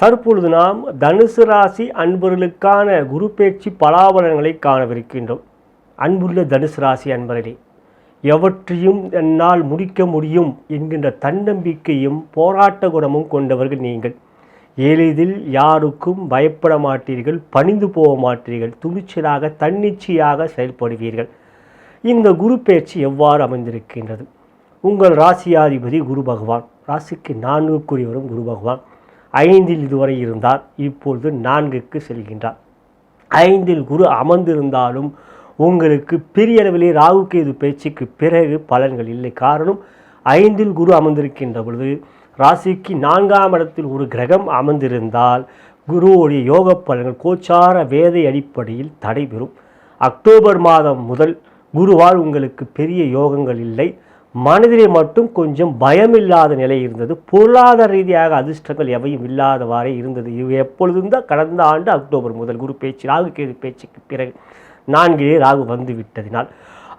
தற்பொழுது நாம் தனுசு ராசி அன்பர்களுக்கான குரு பேச்சு பலாபலன்களை காணவிருக்கின்றோம். அன்புள்ள தனுசு ராசி அன்பர்களே எவற்றையும் என்னால் முடிக்க முடியும் என்கின்ற தன்னம்பிக்கையும் போராட்ட குணமும் கொண்டவர்கள் நீங்கள். எளிதில் யாருக்கும் பயப்பட மாட்டீர்கள் பணிந்து போக மாட்டீர்கள் துணிச்சலாக தன்னிச்சையாக செயல்படுவீர்கள். இந்த குரு பேச்சு எவ்வாறு அமைந்திருக்கின்றது? உங்கள் ராசியாதிபதி குரு பகவான் ராசிக்கு நான்குக்குரியவரும் குரு பகவான். ஐந்தில் இதுவரை இருந்தார் இப்பொழுது நான்குக்கு செல்கின்றார். ஐந்தில் குரு அமர்ந்திருந்தாலும் உங்களுக்கு பெரிய அளவிலே ராகு கேது பேச்சுக்கு பிறகு பலன்கள் இல்லை. காரணம் ஐந்தில் குரு அமர்ந்திருக்கின்ற பொழுது ராசிக்கு நான்காம் இடத்தில் ஒரு கிரகம் அமர்ந்திருந்தால் குருவுடைய யோக பலன்கள் கோச்சார வேதை அடிப்படையில் தடைபெறும். அக்டோபர் மாதம் முதல் குருவால் உங்களுக்கு பெரிய யோகங்கள் இல்லை. மனதிலே மட்டும் கொஞ்சம் பயமில்லாத நிலை இருந்தது. பொருளாதார ரீதியாக அதிர்ஷ்டங்கள் எவையும் இல்லாதவாறே இருந்தது. இது எப்பொழுதும் தான் கடந்த ஆண்டு அக்டோபர் முதல் குரு பேச்சு ராகு கேது பேச்சுக்கு பிறகு நான்கிலே ராகு வந்து விட்டதினால்.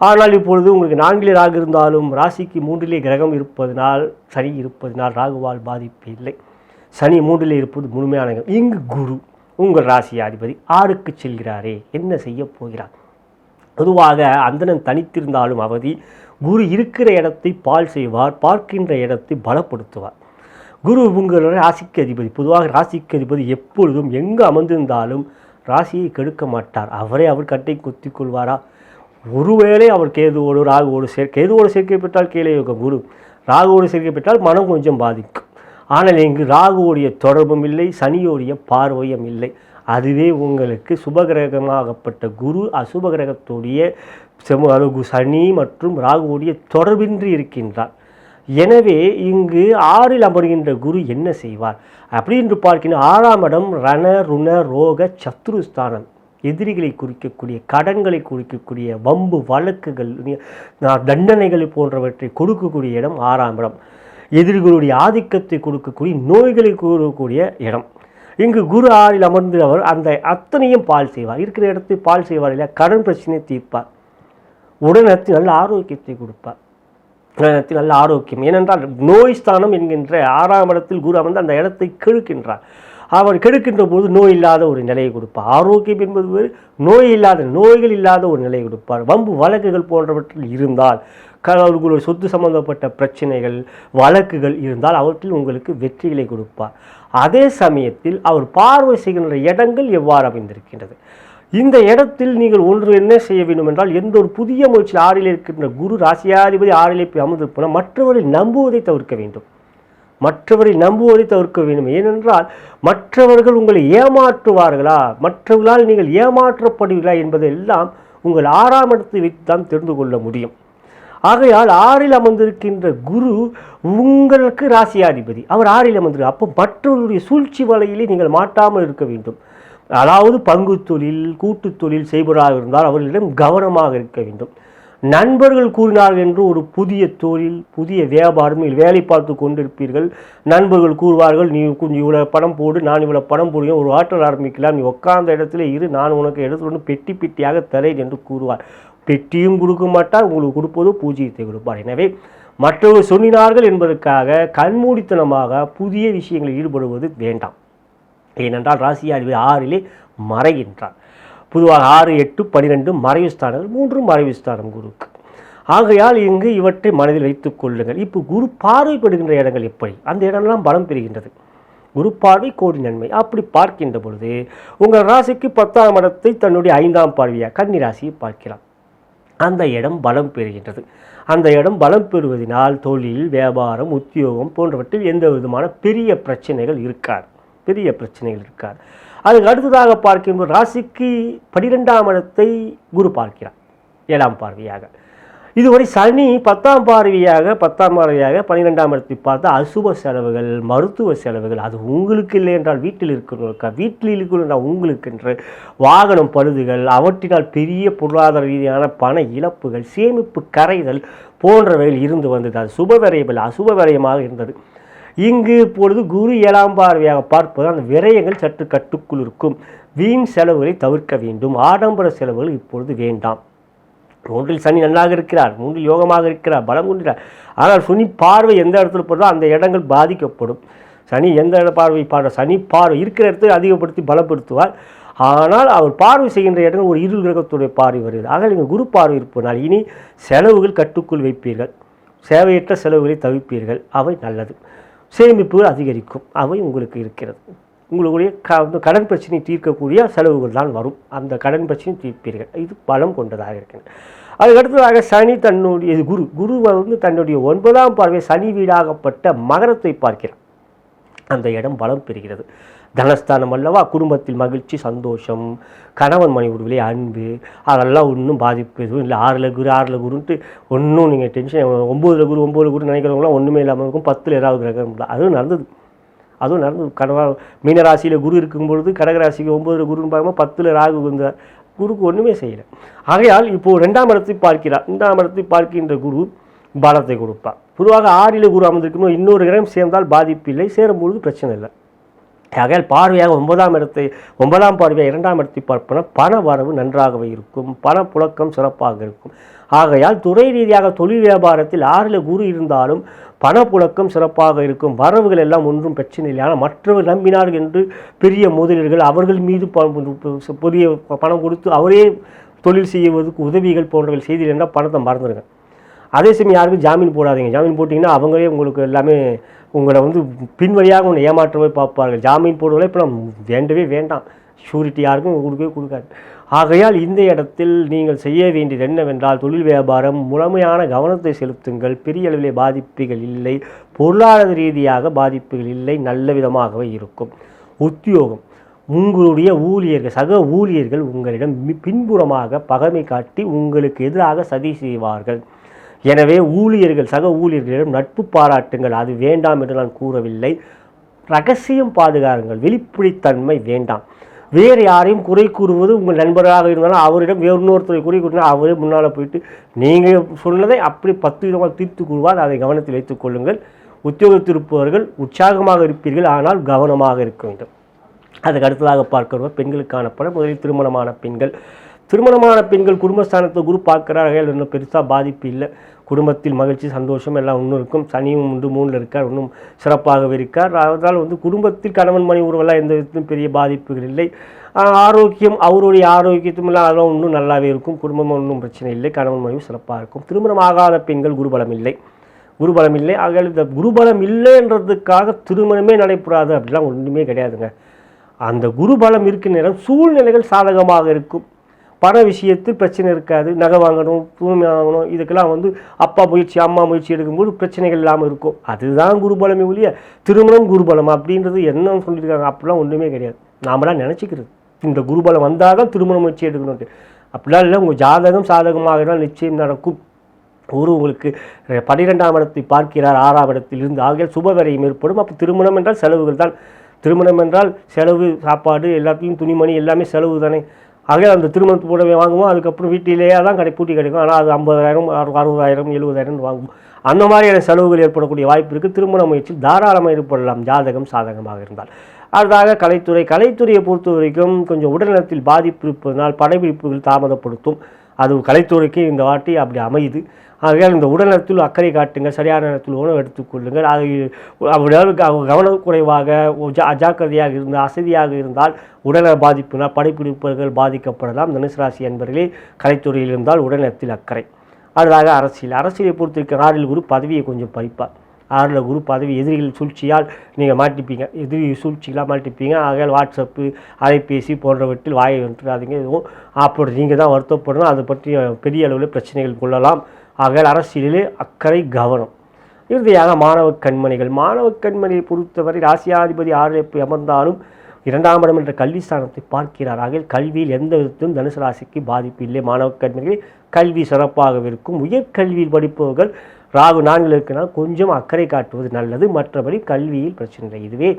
ஆனால் இப்பொழுது உங்களுக்கு நான்கிலே ராகு இருந்தாலும் ராசிக்கு மூன்றிலே கிரகம் இருப்பதனால் சனி இருப்பதனால் ராகுவால் பாதிப்பு இல்லை. சனி மூன்றிலே இருப்பது முழுமையான இங்கு குரு உங்கள் ராசியாதிபதி ஆறுக்கு செல்கிறாரே என்ன செய்ய போகிறார்? பொதுவாக அந்தணன் தனித்திருந்தாலும் அவதி குரு இருக்கிற இடத்தை பால் செய்வார் பார்க்கின்ற இடத்தை பலப்படுத்துவார். குரு உங்களோட ராசிக்கு அதிபதி. பொதுவாக ராசிக்கு அதிபதி எப்பொழுதும் எங்கு அமர்ந்திருந்தாலும் ராசியை கெடுக்க மாட்டார். அவரே அவர் கட்டை குத்தி கொள்வாரா? ஒருவேளை அவர் கேதுவோடு ராகுவோடு சேர் கேதுவோடு சேர்க்கை பெற்றால் கீழே யோகம். குரு ராகுவோடு சேர்க்கை பெற்றால் மனம் கொஞ்சம் பாதிக்கும். ஆனால் இங்கு ராகுவோடைய தொடர்பும் இல்லை சனியோடைய பார்வையும் இல்லை. அதுவே உங்களுக்கு சுபகிரகமாகப்பட்ட குரு அசுபகிரகத்துடைய செம அருகு சனி மற்றும் ராகுவுடைய தொடர்பின்றி இருக்கின்றார். எனவே இங்கு ஆறில் அமர்கின்ற குரு என்ன செய்வார்? அப்படி என்று பார்க்கின்ற ஆறாம் இடம் ரண ருண ரோக சத்ருஸ்தானம். எதிரிகளை குறிக்கக்கூடிய கடன்களை குறிக்கக்கூடிய வம்பு வழக்குகள் தண்டனைகள் போன்றவற்றை கொடுக்கக்கூடிய இடம் ஆறாம் இடம். எதிரிகளுடைய ஆதிக்கத்தை கொடுக்கக்கூடிய நோய்களை கூறக்கூடிய இடம். இங்கு குரு ஆறில் அமர்ந்து அவர் அந்த அத்தனையும் பால் செய்வார். இருக்கிற இடத்தை பால் செய்வார் இல்லையா? கடன் பிரச்சனையை தீர்ப்பார். உடனத்தில் நல்ல ஆரோக்கியத்தை கொடுப்பார். உடனத்தில் நல்ல ஆரோக்கியம். ஏனென்றால் நோய் ஸ்தானம் என்கின்ற ஆறாம் இடத்தில் குரு அமர்ந்து அந்த இடத்தை கெடுக்கின்றார். அவர் கெடுக்கின்ற போது நோய் இல்லாத ஒரு நிலையை கொடுப்பார். ஆரோக்கியம் என்பது வேறு நோய் இல்லாத நோய்கள் இல்லாத ஒரு நிலையை கொடுப்பார். வம்பு வழக்குகள் போன்றவற்றில் இருந்தால் க- அவர்களுடைய சொத்து சம்பந்தப்பட்ட பிரச்சனைகள் வழக்குகள் இருந்தால் அவற்றில் உங்களுக்கு வெற்றிகளை கொடுப்பார். அதே சமயத்தில் அவர் பார்வை செய்கின்ற இடங்கள் எவ்வாறு அமைந்திருக்கின்றது? இந்த இடத்தில் நீங்கள் ஒன்று என்ன செய்ய வேண்டும் என்றால் எந்த ஒரு புதிய முயற்சி ஆறில் இருக்கின்ற குரு ராசியாதிபதி ஆறிலே போய் அமர்ந்திருப்போனால் மற்றவரை நம்புவதை தவிர்க்க வேண்டும். மற்றவரை நம்புவதை தவிர்க்க வேண்டும். ஏனென்றால் மற்றவர்கள் உங்களை ஏமாற்றுவார்களா? மற்றவர்களால் நீங்கள் ஏமாற்றப்படுவீர்களா என்பதெல்லாம் உங்கள் ஆறாம் இடத்தை வைத்து தான் தெரிந்து கொள்ள முடியும். ஆகையால் ஆறில் அமர்ந்திருக்கின்ற குரு உங்களுக்கு ராசியாதிபதி. அவர் ஆறில் அமர்ந்திரு அப்போ மற்றவர்களுடைய சூழ்ச்சி வலையிலே நீங்கள் மாட்டாமல் இருக்க வேண்டும். அதாவது பங்கு தொழில் கூட்டு தொழில் செய்பவராக இருந்தால் அவர்களிடம் கவனமாக இருக்க வேண்டும். நண்பர்கள் கூறினார்கள் என்று ஒரு புதிய தொழில் புதிய வியாபாரம் வேலை பார்த்து கொண்டிருப்பீர்கள். நண்பர்கள் கூறுவார்கள் நீ கொஞ்சம் இவ்வளோ பணம் போடு நான் இவ்வளோ பணம் போடுவேன் ஒரு ஆற்றல் ஆரம்பிக்கலாம் நீ உட்கார்ந்த இடத்துல இரு நான் உனக்கு எடுத்து வந்து பெட்டி பெட்டியாக தரேன் என்று கூறுவார். பெட்டியும் கொடுக்க மாட்டார் உங்களுக்கு கொடுப்பதோ பூஜ்ஜியத்தை கொடுப்பார். எனவே மற்றவர்கள் சொன்னினார்கள் என்பதற்காக கண்மூடித்தனமாக புதிய விஷயங்களில் ஈடுபடுவது வேண்டாம். ஏனென்றால் ராசியாதிபதி ஆறிலே மறைகின்றார். பொதுவாக ஆறு எட்டு பனிரெண்டு மறைவு ஸ்தானங்கள் மூன்றும் மறைவு ஸ்தானம் குருக்கு. ஆகையால் இங்கு இவற்றை மனதில் வைத்துக் கொள்ளுங்கள். இப்போ குரு பார்வைப்படுகின்ற இடங்கள் எப்படி? அந்த இடம்லாம் பலம் பெறுகின்றது. குரு பார்வை கோடி நன்மை. அப்படி பார்க்கின்ற பொழுது உங்கள் ராசிக்கு பத்தாம் இடத்தை தன்னுடைய ஐந்தாம் பார்வையாக கன்னி ராசியை பார்க்கலாம். அந்த இடம் பலம் பெறுகின்றது. அந்த இடம் பலம் பெறுவதனால் தொழில் வியாபாரம் உத்தியோகம் போன்றவற்றில் எந்த விதமான பெரிய பிரச்சனைகள் இருக்காது. பெரிய பிரச்சனைகள் இருக்காது அதுக்கு அடுத்ததாக பார்க்கும்போது ராசிக்கு பனிரெண்டாம் இடத்தை குரு பார்க்கிறார். ஏழாம் பார்வையாக. இதுவரை சனி பத்தாம் பார்வையாக பத்தாம் பார்வையாக பன்னிரெண்டாம் இடத்தை பார்த்தா அசுப செலவுகள் மருத்துவ செலவுகள் அது உங்களுக்கு இல்லை என்றால் வீட்டில் இருக்கிறவர்களுக்கா வீட்டில் இருக்கிற உங்களுக்கு என்று வாகனம் பழுதுகள் அவற்றினால் பெரிய பொருளாதார ரீதியான பண இழப்புகள் சேமிப்பு கரைதல் போன்றவைகள் இருந்து வந்தது. அது சுப விரயமில்லை அசுப விரயமாக இருந்தது. இங்கு இப்பொழுது குரு ஏழாம் பார்வையாக பார்ப்பது அந்த விரயங்கள் சற்று கட்டுக்குள் இருக்கும். வீண் செலவுகளை தவிர்க்க வேண்டும். ஆடம்பர செலவுகள் இப்பொழுது வேண்டாம். மூன்றில் சனி நன்றாக இருக்கிறார். மூன்றில் யோகமாக இருக்கிறார். பலம் கொண்டிருக்கிறார். ஆனால் சனி பார்வை எந்த இடத்துல போடுறோ அந்த இடங்கள் பாதிக்கப்படும். சனி எந்த இட பார்வை பாடுற சனி பார்வை இருக்கிற இடத்தை அதிகப்படுத்தி பலப்படுத்துவார். ஆனால் அவர் பார்வை செய்கின்ற இடங்கள் ஒரு இருள் கிரகத்துடைய பார்வை வருகிறது. ஆக நீங்கள் குரு பார்வை இருப்பதனால் இனி செலவுகள் கட்டுக்குள் வைப்பீர்கள். சேவையற்ற செலவுகளை தவிர்ப்பீர்கள் அவை நல்லது. சேமிப்புகள் அதிகரிக்கும். அவை உங்களுக்கு இருக்கிறது. உங்களுடைய க வந்து கடன் பிரச்சனை தீர்க்கக்கூடிய செலவுகள் தான் வரும். அந்த கடன் பிரச்சனை தீர்ப்பீர்கள். இது பலம் கொண்டதாக இருக்கின்றன அதுக்கு அடுத்ததாக சனி தன்னுடைய இது குரு. குரு வந்து தன்னுடைய ஒன்பதாம் பார்வை சனி வீடாகப்பட்ட மகரத்தை பார்க்கிறார். அந்த இடம் பலம் பெறுகிறது. தனஸ்தானம் அல்லவா? குடும்பத்தில் மகிழ்ச்சி சந்தோஷம் கணவன் மனைவி உறவிலே அன்பு அதெல்லாம் ஒன்றும் பாதிப்பு எதுவும் இல்லை. ஆறில் குரு ஆறில் குருன்ட்டு ஒன்றும் நீங்கள் டென்ஷன் ஒம்போதில் குரு ஒம்போது குரு நினைக்கிறவங்களாம் ஒன்றுமே இல்லாமல் இருக்கும். பத்தில் ஏதாவது கிரகம் இல்லை. அதுவும் நடந்தது. அதுவும் நடந்தது. கடவா மீனராசியில் குரு இருக்கும்பொழுது கடகராசிக்கு ஒம்பதில் குருன்னு பார்க்கும்போது பத்தில் ராகு வந்தார் குருக்கு ஒன்றுமே செய்யலை. ஆகையால் இப்போது ரெண்டாம் இடத்தை பார்க்கிறார். ரெண்டாம் இடத்தை பார்க்கின்ற குரு பலத்தை கொடுப்பார். பொதுவாக ஆறில் குரு அமர்ந்திருக்கணும் இன்னொரு கிரகம் சேர்ந்தால் பாதிப்பு இல்லை. சேரும்பொழுது பிரச்சனை இல்லை. ஆகையால் பார்வையாக ஒன்பதாம் இடத்தை ஒன்பதாம் பார்வையாக இரண்டாம் இடத்தை பார்ப்பன பண வரவு நன்றாகவே இருக்கும். பண புழக்கம் சிறப்பாக இருக்கும். ஆகையால் துறை ரீதியாக தொழில் வியாபாரத்தில் ஆறில் குரு இருந்தாலும் பணப்புழக்கம் சிறப்பாக இருக்கும். வரவுகள் எல்லாம் ஒன்றும் பிரச்சனை இல்லை. ஆனால் மற்றவர் நம்பினார்கள் என்று பெரிய முதலீடுகள் அவர்கள் மீது புதிய பணம் கொடுத்து அவரே தொழில் செய்வதற்கு உதவிகள் போன்றவை செய்தீர்கள் என்றால் பணத்தை மறந்துடுங்க. அதே சமயம் யாருக்கும் ஜாமீன் போடாதீங்க. ஜாமீன் போட்டிங்கன்னா அவங்களே உங்களுக்கு எல்லாமே உங்களை வந்து பின்வழியாக உங்களை ஏமாற்றவே பார்ப்பார்கள். ஜாமீன் போடுவதை இப்போ நம்ம வேண்டவே வேண்டாம். ஷூரிட்டி யாருக்கும் கொடுக்கவே கொடுக்காது. ஆகையால் இந்த இடத்தில் நீங்கள் செய்ய வேண்டியது என்னவென்றால் தொழில் வியாபாரம் முழுமையான கவனத்தை செலுத்துங்கள். பெரிய அளவிலே பாதிப்புகள் இல்லை. பொருளாதார ரீதியாக பாதிப்புகள் இல்லை. நல்ல விதமாகவே இருக்கும். உத்தியோகம். உங்களுடைய ஊழியர்கள் சக ஊழியர்கள் உங்களிடம் பின்புறமாக பகைமை காட்டி உங்களுக்கு எதிராக சதி செய்வார்கள். எனவே ஊழியர்கள் சக ஊழியர்களிடம் நட்பு பாராட்டுங்கள். அது வேண்டாம் என்று நான் கூறவில்லை. ரகசியம் பாதுகாருங்கள். வெளிப்படைத்தன்மை வேண்டாம். வேறு யாரையும் குறை கூறுவது உங்கள் நண்பராக இருந்தாலும் அவரிடம் வேறு இன்னொருத்தரை குறை கூறினால் அவரே முன்னால் போயிட்டு நீங்கள் சொன்னதை அப்படி பத்து விதமாக தீர்த்து கூறுவார். அதை கவனத்தில் வைத்துக் கொள்ளுங்கள். உத்தியோகத்தில் இருப்பவர்கள் உற்சாகமாக இருப்பீர்கள். ஆனால் கவனமாக இருக்க வேண்டும். அதுக்கு அடுத்ததாக பார்க்கிறவர் பெண்களுக்கான படம் முதலில் திருமணமான பெண்கள். திருமணமான பெண்கள் குடும்பஸ்தானத்தை குரு பார்க்குறார்கள் இன்னும் பெருசாக பாதிப்பு இல்லை. குடும்பத்தில் மகிழ்ச்சி சந்தோஷம் எல்லாம் ஒன்றும் இருக்கும். சனியும் உண்டு மூணில் இருக்கார். இன்னும் சிறப்பாகவே இருக்கார். அதனால் வந்து குடும்பத்தில் கணவன் மணி உறவெல்லாம் எந்த விதத்திலும் பெரிய பாதிப்புகள் இல்லை. ஆரோக்கியம் அவருடைய ஆரோக்கியத்துமெல்லாம் அதெல்லாம் இன்னும் நல்லாவே இருக்கும். குடும்பம் ஒன்றும் பிரச்சனை இல்லை. கணவன் மனைவி சிறப்பாக இருக்கும். திருமணம் ஆகாத பெண்கள் குருபலம் இல்லை. குருபலம் இல்லை. ஆகையால் இந்த குருபலம் இல்லைன்றதுக்காக திருமணமே நடைபெறாது அப்படிலாம் ஒன்றுமே கிடையாதுங்க. அந்த குருபலம் இருக்கின்ற நேரம் சூழ்நிலைகள் சாதகமாக இருக்கும். பண விஷயத்தில் பிரச்சனை இருக்காது. நகை வாங்கணும் தூய்மை வாங்கணும் இதுக்கெல்லாம் வந்து அப்பா முயற்சி அம்மா முயற்சி எடுக்கும்போது பிரச்சனைகள் இல்லாமல் இருக்கும். அதுதான் குருபலமே ஒழிய திருமணம் குருபலம் அப்படின்றது என்ன சொல்லியிருக்காங்க? அப்படிலாம் ஒன்றுமே கிடையாது. நாமளாம் நினச்சிக்கிறது. இந்த குருபலம் வந்தால் தான் திருமண முயற்சி எடுக்கணும்ட்டு. அப்படிலாம் இல்லை உங்கள் ஜாதகம் சாதகமாக நிச்சயம் நடக்கும். ஒரு உங்களுக்கு பன்னிரெண்டாம் இடத்தை பார்க்கிறார் ஆறாம் இடத்தில் இருந்து. ஆகிய சுபவரையும் ஏற்படும். அப்போ திருமணம் என்றால் செலவுகள் தான். திருமணம் என்றால் செலவு சாப்பாடு எல்லாத்துலேயும் துணிமணி எல்லாமே செலவு தானே. ஆக அந்த திருமணத்து புடவை வாங்குவோம். அதுக்கப்புறம் வீட்டிலேயே தான் கடை பூட்டி கிடைக்கும். ஆனால் அது ஐம்பதாயிரம் அறுபதாயிரம் எழுபதாயிரம் வாங்குவோம் அந்த மாதிரியான செலவுகள் ஏற்படக்கூடிய வாய்ப்பு இருக்குது திருமண முயற்சி தாராளமாக ஏற்படலாம் ஜாதகம் சாதகமாக இருந்தால். அடுத்ததாக கலைத்துறை. கலைத்துறையை பொறுத்த வரைக்கும் கொஞ்சம் உடல்நலத்தில் பாதிப்பு இருப்பதனால் படப்பிடிப்புகள் தாமதப்படுத்தும். அது கலைத்துறைக்கு இந்த வாட்டி அப்படி அமையுது. ஆகையால் இந்த உடல்நலத்தில் அக்கறை காட்டுங்கள் சரியான நேரத்தில் உணவு எடுத்துக்கொள்ளுங்கள். அது அப்படியாவது கவனக்குறைவாக ஜா- அஜாக்கிரதையாக இருந்தால் அசதியாக இருந்தால் உடல்நல பாதிப்பினால் படைப்பிடிப்புகள் பாதிக்கப்படலாம். தனுசு ராசி என்பவர்களே கலைத்துறையில் இருந்தால் உடல்நலத்தில் அக்கறை. அடுத்ததாக அரசியல். அரசியலை பொறுத்திருக்க ஆறில் குரு பதவியை கொஞ்சம் பறிப்பார். ஆறில் குரு பதவி எதிரிகள் சூழ்ச்சியால் நீங்கள் மாட்டிப்பீங்க. எதிரி சூழ்ச்சிகளாக மாட்டிப்பீங்க. ஆகையால் வாட்ஸ்அப்பு அலைபேசி போன்றவற்றில் வாயை வந்துடாதீங்க எதுவும் அப்படி நீங்கள் தான் வருத்தப்படணும். அதை பற்றி பெரிய அளவில் பிரச்சனைகள் கொள்ளலாம். ஆகையால் அரசியலிலே அக்கறை கவனம். இறுதியாக மாணவ கண்மணிகள் மாணவ கண்மணியை பொறுத்தவரை ராசியாதிபதி ஆறில் அமர்ந்தாலும் இரண்டாம் இடம் என்ற கல்வி ஸ்தானத்தை பார்க்கிறார். ஆகிய கல்வியில் எந்த விதத்திலும் தனுசு ராசிக்கு பாதிப்பு இல்லை. மாணவ கண்மணிகளில் கல்வி சிறப்பாக இருக்கும். உயர்கல்வியில் படிப்பவர்கள் ராகு நான்கில் இருக்கிறனால் கொஞ்சம் அக்கறை காட்டுவது நல்லது. மற்றபடி கல்வியில் பிரச்சனை இல்லை. இதுவே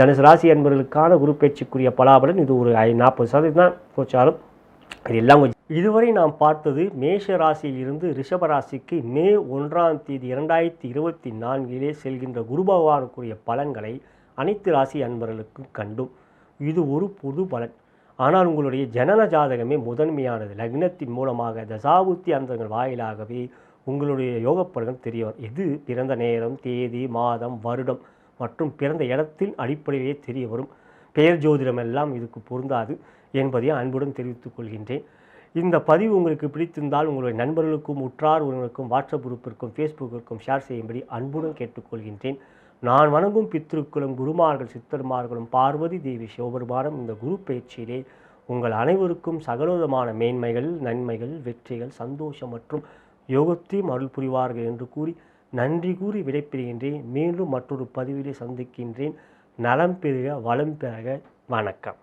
தனுசு ராசி என்பவர்களுக்கான குரு பேச்சுக்குரிய பலாபலன். இது ஒரு நாற்பது சதவீதம் தான். போச்சாலும் இது எல்லாம் கொஞ்சம் இதுவரை நாம் பார்த்தது மேஷ ராசியில் இருந்து ரிஷப ராசிக்கு மே ஒன்றாம் தேதி இரண்டாயிரத்தி இருபத்தி நான்கிலே செல்கின்ற குரு பகவானுக்குரிய பலன்களை அனைத்து ராசி அன்பர்களுக்கும் கண்டும். இது ஒரு பொது பலன். ஆனால் உங்களுடைய ஜனன ஜாதகமே முதன்மையானது. லக்னத்தின் மூலமாக தசாபுத்தி அந்தங்கள் வாயிலாகவே உங்களுடைய யோக பலன் தெரிய வரும் இது பிறந்த நேரம் தேதி மாதம் வருடம் மற்றும் பிறந்த இடத்தின் அடிப்படையிலேயே தெரிய வரும் பெயர் ஜோதிடம் எல்லாம் இதுக்கு பொருந்தாது என்பதை அன்புடன் தெரிவித்துக் கொள்கின்றேன். இந்த பதிவு உங்களுக்கு பிடித்திருந்தால் உங்களுடைய நண்பர்களுக்கும் உற்றார் உறவினருக்கும் வாட்ஸ்அப் குரூப்பிற்கும் ஃபேஸ்புக்கிற்கும் ஷேர் செய்யும்படி அன்புடன் கேட்டுக்கொள்கின்றேன். நான் வணங்கும் பித்திருக்களும் குருமார்கள் சித்தர்மார்களும் பார்வதி தேவி சிவபெருமானம் இந்த குரு பயிற்சியிலே உங்கள் அனைவருக்கும் சகலவிதமான மேன்மைகள் நன்மைகள் வெற்றிகள் சந்தோஷம் மற்றும் யோகத்தையும் அருள் புரிவார்கள் என்று கூறி நன்றி கூறி விடைபெறுகின்றேன். மீண்டும் மற்றொரு பதிவிலே சந்திக்கின்றேன். நலம் பெருக வளம் பெருக. வணக்கம்.